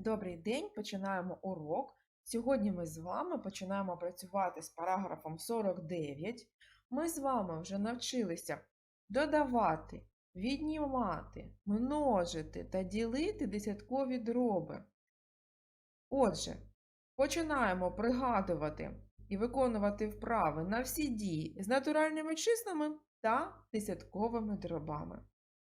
Добрий день, починаємо урок. Сьогодні ми з вами починаємо працювати з параграфом 49. Ми з вами вже навчилися додавати, віднімати, множити та ділити десяткові дроби. Отже, починаємо пригадувати і виконувати вправи на всі дії з натуральними числами та десятковими дробами.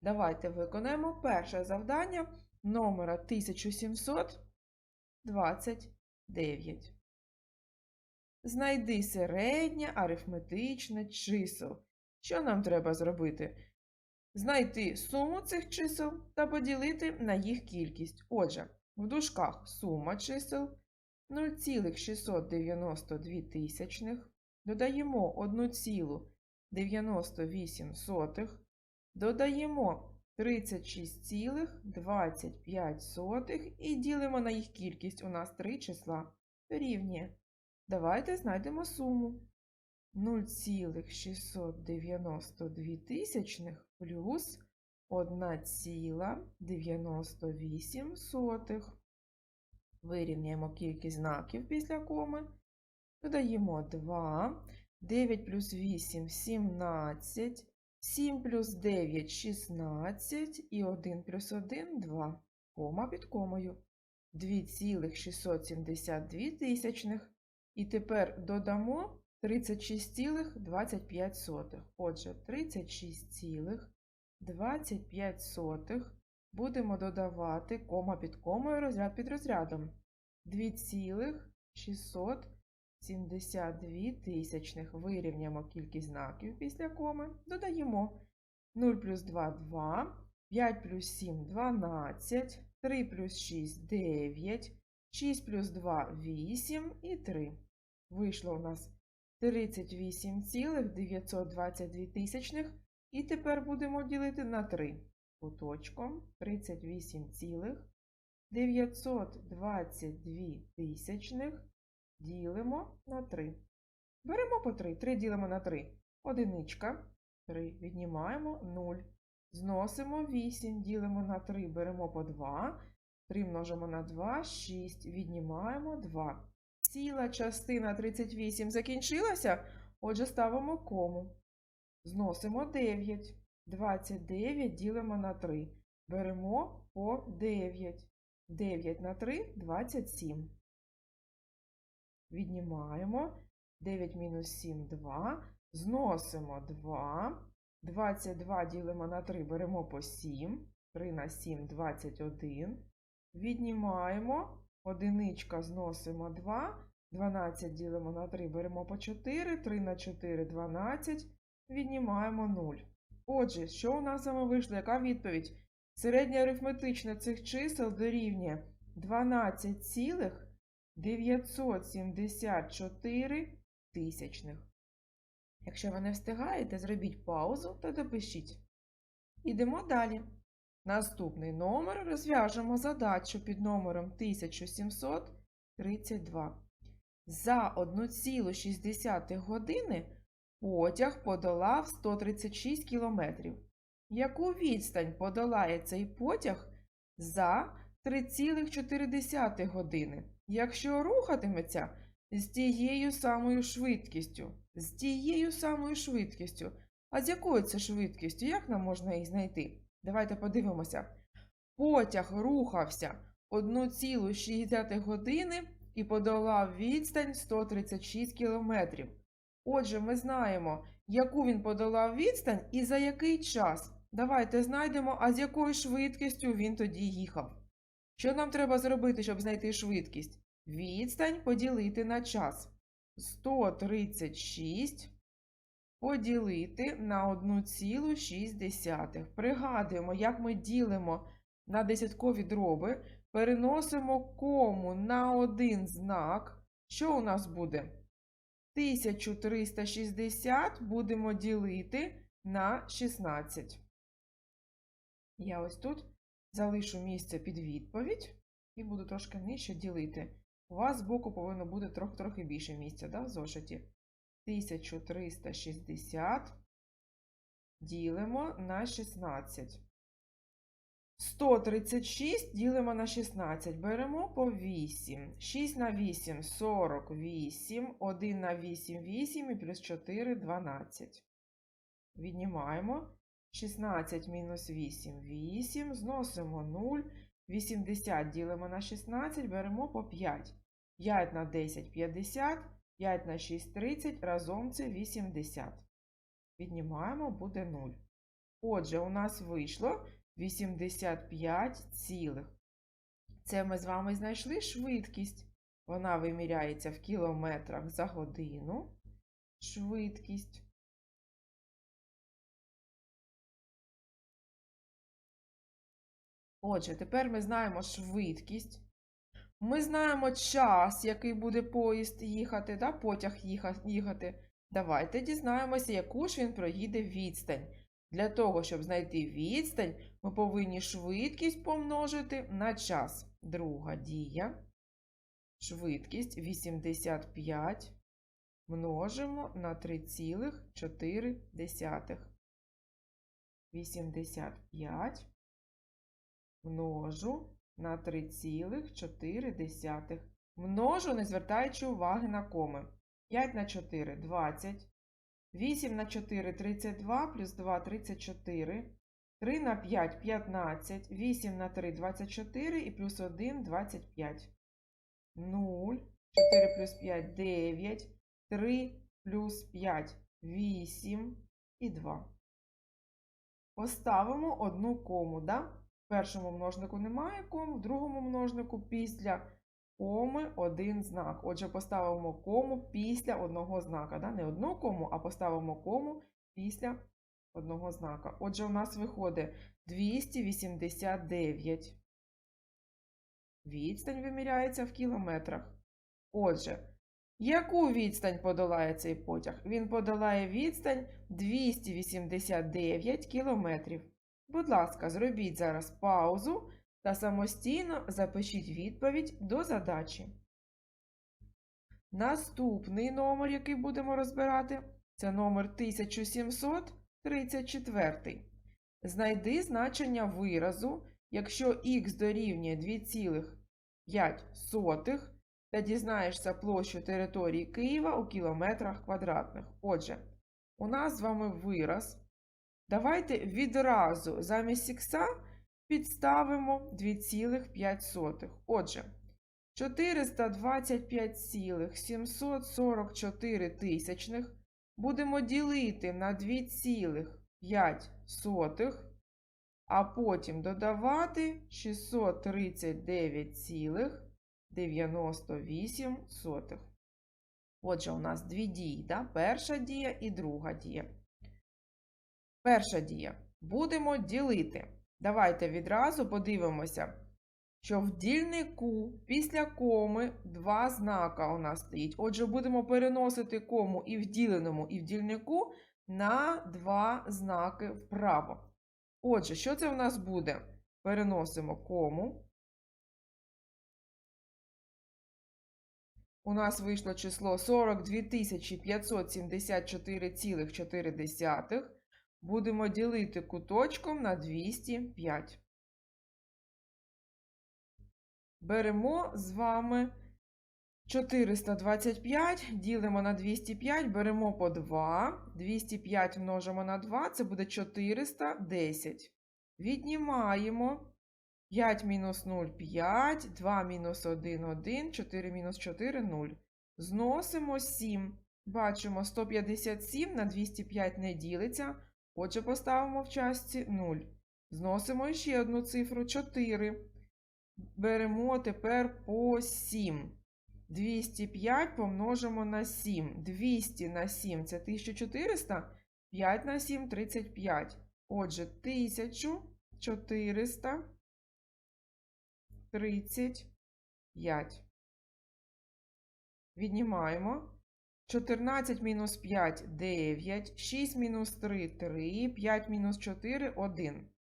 Давайте виконаємо перше завдання номера 1729. Знайди середнє арифметичне чисел. Що нам треба зробити? Знайти суму цих чисел та поділити на їх кількість. Отже, в дужках сума чисел 0,692 тисячних, додаємо 1,98, додаємо 36,25 і ділимо на їх кількість. У нас три числа рівні. Давайте знайдемо суму. 0,692 тисячних плюс 1,98. Вирівняємо кількість знаків після коми. Додаємо 2, 9 плюс 8 – 17, 7 плюс 9 – 16 і 1 плюс 1 – 2. Кома під комою. 2,672 тисячних. І тепер додамо 36,25. Отже, 36,25 будемо додавати кома під комою, розряд під розрядом. 2,672 тисячних. Вирівняємо кількість знаків після коми. Додаємо 0 плюс 2 – 2, 5 плюс 7 – 12, 3 плюс 6 – 9, 6 плюс 2 – 8 і 3. Вийшло у нас 38,922 тисячних. І тепер будемо ділити на 3 куточком 38,922 тисячних ділимо на 3. Беремо по 3. 3 ділимо на 3. Одиничка. 3. Віднімаємо 0. Зносимо 8. Ділимо на 3. Беремо по 2. 3 множимо на 2. 6. Віднімаємо 2. Ціла частина 38 закінчилася. Отже, ставимо кому. Зносимо 9. 29 ділимо на 3. Беремо по 9. 9 на 3 – 27. Віднімаємо. 9 мінус 7 – 2. Зносимо 2. 22 ділимо на 3, беремо по 7. 3 на 7 – 21. Віднімаємо. Одиничка зносимо 2. 12 ділимо на 3, беремо по 4. 3 на 4 – 12. Віднімаємо 0. Отже, що у нас саме вийшло? Яка відповідь? Середнє арифметичне цих чисел дорівнює 12,974 тисячних. Якщо ви не встигаєте, зробіть паузу та допишіть. Ідемо далі. Наступний номер розв'яжемо задачу під номером 1732. За 1,6 години Потяг подолав 136 кілометрів. Яку відстань подолає цей потяг за 3,4 години, якщо рухатиметься з тією самою швидкістю? З тією самою швидкістю. А з якою це швидкістю? Як нам можна її знайти? Давайте подивимося. Потяг рухався 1,6 години і подолав відстань 136 кілометрів. Отже, ми знаємо, яку він подолав відстань і за який час. Давайте знайдемо, а з якою швидкістю він тоді їхав. Що нам треба зробити, щоб знайти швидкість? Відстань поділити на час. 136 поділити на 1,6. Пригадуємо, як ми ділимо на десяткові дроби, переносимо кому на один знак. Що у нас буде? 1360 будемо ділити на 16. Я ось тут залишу місце під відповідь і буду трошки нижче ділити. У вас збоку повинно бути трохи-трохи більше місця да, в зошиті. 1360 ділимо на 16. 136 ділимо на 16. Беремо по 8. 6 на 8 – 48. 1 на 8 – 8 і плюс 4 – 12. Віднімаємо. 16 мінус 8 – 8. Зносимо 0. 80 ділимо на 16, беремо по 5. 5 на 10 – 50. 5 на 6 – 30. Разом це 80. Віднімаємо, буде 0. Отже, у нас вийшло 85 цілих. Це ми з вами знайшли швидкість. Вона виміряється в кілометрах за годину. Швидкість. Отже, тепер ми знаємо швидкість. Ми знаємо час, який буде поїзд їхати, да? потяг їхати. Давайте дізнаємося, яку ж він проїде відстань. Для того, щоб знайти відстань, ми повинні швидкість помножити на час. Друга дія. Швидкість 85 множимо на 3,4. 85 множу на 3,4. Множу, не звертаючи уваги на коми. 5 на 4 – 20. 8 на 4 – 32, плюс 2 – 34. 3 на 5 – 15. 8 на 3 – 24 і плюс 1 – 25. 0. 4 плюс 5 – 9. 3 плюс 5 – 8 і 2. Поставимо одну кому, да? Першому множнику немає кому, в другому множнику після коми один знак. Отже, поставимо кому після одного знака. Да? Не одну кому, а поставимо кому після одного знака. Отже, у нас виходить 289. Відстань виміряється в кілометрах. Отже, яку відстань подолає цей потяг? Він подолає відстань 289 кілометрів. Будь ласка, зробіть зараз паузу та самостійно запишіть відповідь до задачі. Наступний номер, який будемо розбирати, це номер 1734. Знайди значення виразу, якщо х дорівнює 2,5 та дізнаєшся площу території Києва у кілометрах квадратних. Отже, у нас з вами вираз. Давайте відразу замість ікса підставимо 2,5. Отже, 425,744 тисячних будемо ділити на 2,5, а потім додавати 639,98. Отже, у нас дві дії, да? перша дія і друга дія. Перша дія. Будемо ділити. Давайте відразу подивимося, що в дільнику після коми два знака у нас стоїть. Отже, будемо переносити кому і в діленому, і в дільнику на два знаки вправо. Отже, що це у нас буде? Переносимо кому. У нас вийшло число 42 574,4. Будемо ділити куточком на 205. Беремо з вами 425, ділимо на 205, беремо по 2. 205 множимо на 2, це буде 410. Віднімаємо 5 мінус 0 – 5, 2 мінус 1 – 1, 4 мінус 4 – 0. Зносимо 7. Бачимо, 157 на 205 не ділиться. Отже, поставимо в частці 0. Зносимо ще одну цифру 4. Беремо тепер по 7. 205 помножимо на 7. 200 на 7 це 1400. 5 на 7 35. Отже, 1435. Віднімаємо. 14 мінус 5 – 9, 6 мінус 3 – 3, 5 мінус 4 – 1.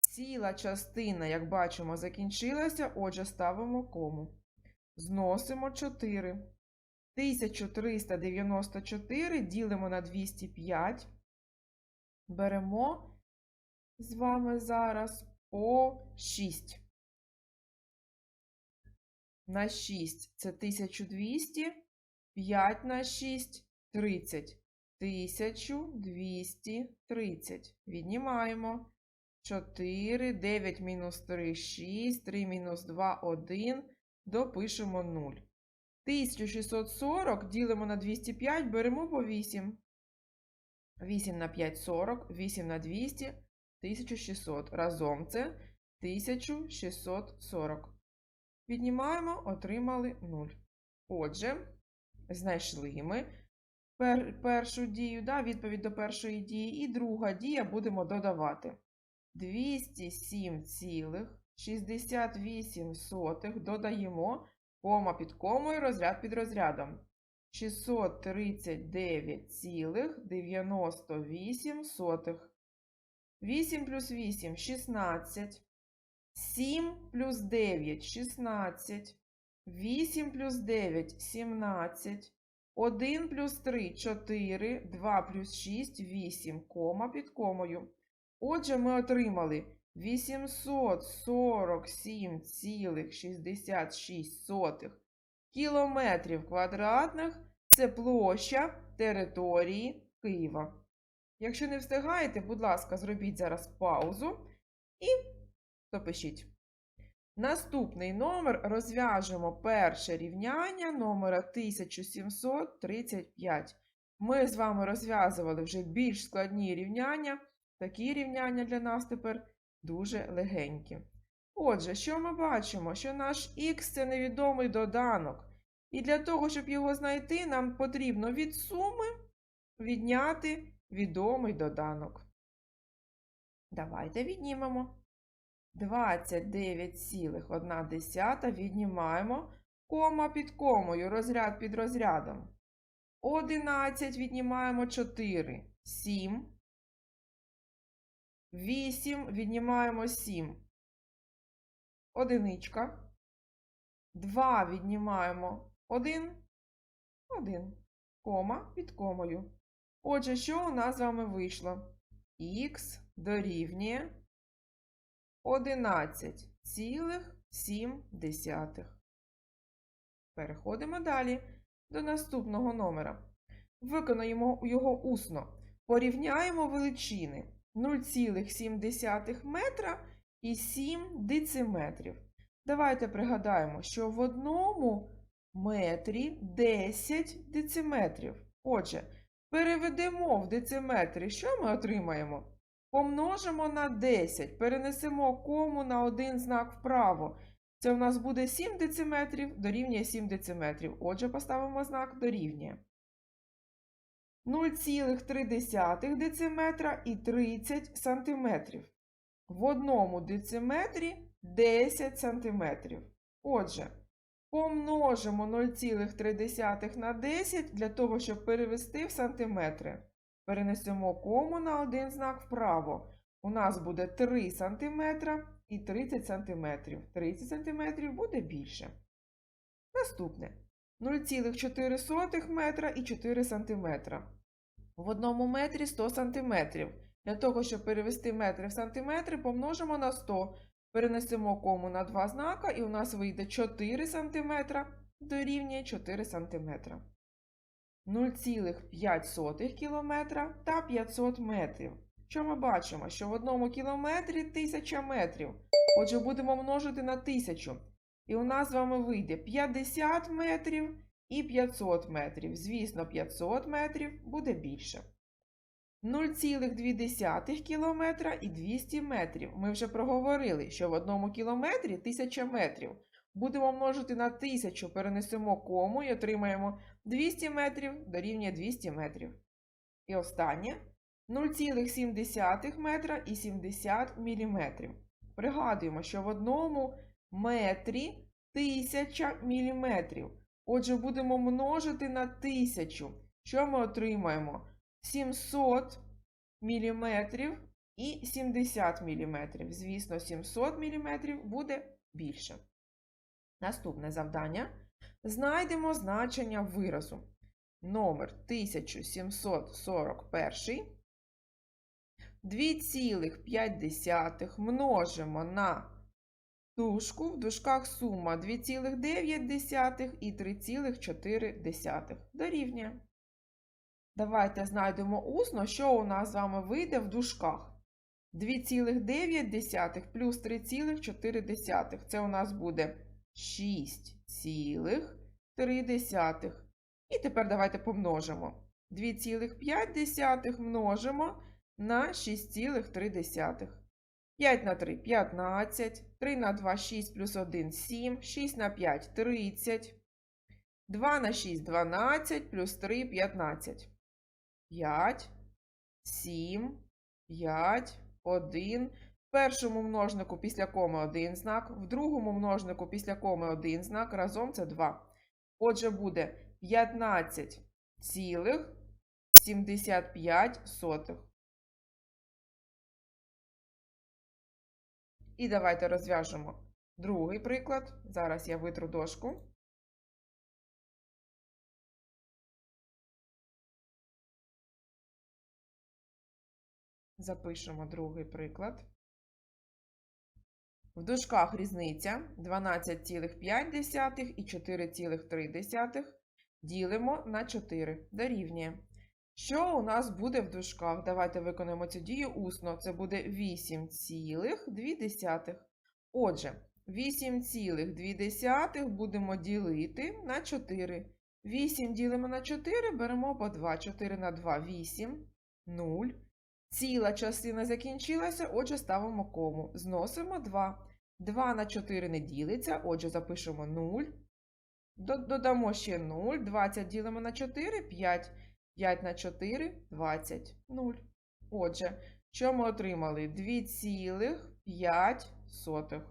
Ціла частина, як бачимо, закінчилася, отже, ставимо кому. Зносимо 4. 1394 ділимо на 205. Беремо з вами зараз по 6. На 6 це 1200. 5 на 6 30. 1230. Віднімаємо. 4, 9 мінус 3, 6, 3 мінус 2, 1. Допишемо 0. 1640 ділимо на 205, беремо по 8. 8 на 5 – 40, 8 на 200 – 1600. Разом це 1640. Віднімаємо, отримали 0. Отже, знайшли ми пер, першу дію, да, відповідь до першої дії, і друга дія будемо додавати. 207,68 додаємо кома під комою, розряд під розрядом. 639,98. 8 плюс 8 – 16. 7 плюс 9 – 16. 8 плюс 9 – 17. 1 плюс 3 – 4. 2 плюс 6 – 8, кома під комою. Отже, ми отримали 847,66 кілометрів квадратних. Це площа території Києва. Якщо не встигаєте, будь ласка, зробіть зараз паузу і допишіть. Наступний номер розв'яжемо перше рівняння номера 1735. Ми з вами розв'язували вже більш складні рівняння. Такі рівняння для нас тепер дуже легенькі. Отже, що ми бачимо? Що наш х це невідомий доданок. І для того, щоб його знайти, нам потрібно від суми відняти відомий доданок. Давайте віднімемо. 29,1 віднімаємо, кома під комою, розряд під розрядом. 11 віднімаємо 4, 7. 8 віднімаємо 7. Одиничка. 2 віднімаємо 1, 1. Кома під комою. Отже, що у нас з вами вийшло? Х дорівнює 11,7. Переходимо далі до наступного номера. Виконаємо його усно. Порівняємо величини 0,7 метра і 7 дециметрів. Давайте пригадаємо, що в одному метрі 10 дециметрів. Отже, переведемо в дециметри, що ми отримаємо? Помножимо на 10, перенесемо кому на один знак вправо. Це у нас буде 7 дециметрів, дорівнює 7 дециметрів. Отже, поставимо знак дорівнює. 0,3 дециметра і 30 сантиметрів. В одному дециметрі 10 сантиметрів. Отже, помножимо 0,3 на 10 для того, щоб перевести в сантиметри. Перенесемо кому на один знак вправо. У нас буде 3 см і 30 см. 30 см буде більше. Наступне 0,4 метра і 4 см. В одному метрі 100 см. Для того, щоб перевести метри в сантиметри, помножимо на 100. Перенесемо кому на 2 знака, і у нас вийде 4 см дорівнює 4 см. 0,5 км та 500 метрів. Що ми бачимо? Що в одному кілометрі 1000 метрів. Отже, будемо множити на 1000. І у нас з вами вийде 50 метрів і 500 метрів. Звісно, 500 метрів буде більше. 0,2 км і 200 метрів. Ми вже проговорили, що в одному кілометрі 1000 метрів. Будемо множити на 1000, перенесемо кому і отримаємо 200 метрів дорівнює 200 метрів. І останнє 0,7 метра і 70 міліметрів. Пригадуємо, що в одному метрі 1000 міліметрів. Отже, будемо множити на 1000. Що ми отримаємо? 700 міліметрів і 70 міліметрів. Звісно, 700 міліметрів буде більше. Наступне завдання. Знайдемо значення виразу. Номер 1741 2,5 множимо на дужку. В дужках сума 2,9 і 3,4 дорівнює. Давайте знайдемо усно, що у нас з вами вийде в дужках. 2,9 плюс 3,4. Це у нас буде 6,3. І тепер давайте помножимо. 2,5 множимо на 6,3. 5 на 3 – 15, 3 на 2 – 6 плюс 1 – 7, 6 на 5 – 30, 2 на 6 – 12, плюс 3 – 15. 5, 7, 5, 1. В першому множнику після коми один знак, в другому множнику після коми один знак, разом це 2. Отже, буде 15,75. І давайте розв'яжемо другий приклад. Зараз я витру дошку. Запишемо другий приклад. В дужках різниця 12,5 і 4,3 ділимо на 4 дорівнює. Що у нас буде в дужках? Давайте виконаємо цю дію усно. Це буде 8,2. Отже, 8,2 будемо ділити на 4. 8 ділимо на 4, беремо по 2. 4 на 2 – 8, 0. Ціла частина закінчилася, отже, ставимо кому. Зносимо 2. 2 на 4 не ділиться, отже, запишемо 0. Додамо ще 0. 20 ділимо на 4 – 5. 5 на 4 – 20. 0. Отже, що ми отримали? 2,5.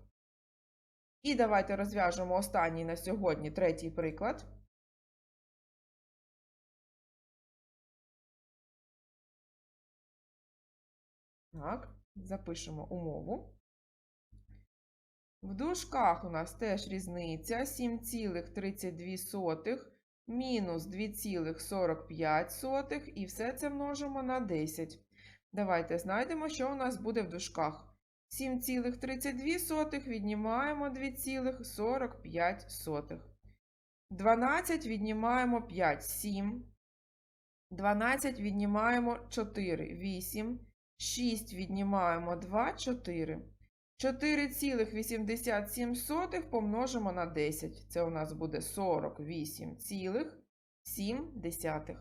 І давайте розв'яжемо останній на сьогодні третій приклад. Так, запишемо умову. В дужках у нас теж різниця 7,32 мінус 2,45 і все це множимо на 10. Давайте знайдемо, що у нас буде в дужках. 7,32 віднімаємо 2,45. 12 віднімаємо 5, 7. 12 віднімаємо 4, 8. 6 віднімаємо 2, 4. 4,87 помножимо на 10. Це у нас буде 48,7.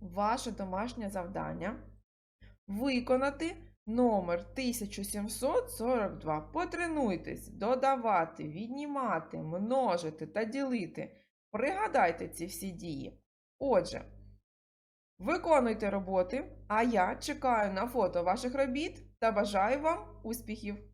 Ваше домашнє завдання виконати номер 1742. Потренуйтесь додавати, віднімати, множити та ділити. Пригадайте ці всі дії. Отже, виконуйте роботи, а я чекаю на фото ваших робіт та бажаю вам успіхів!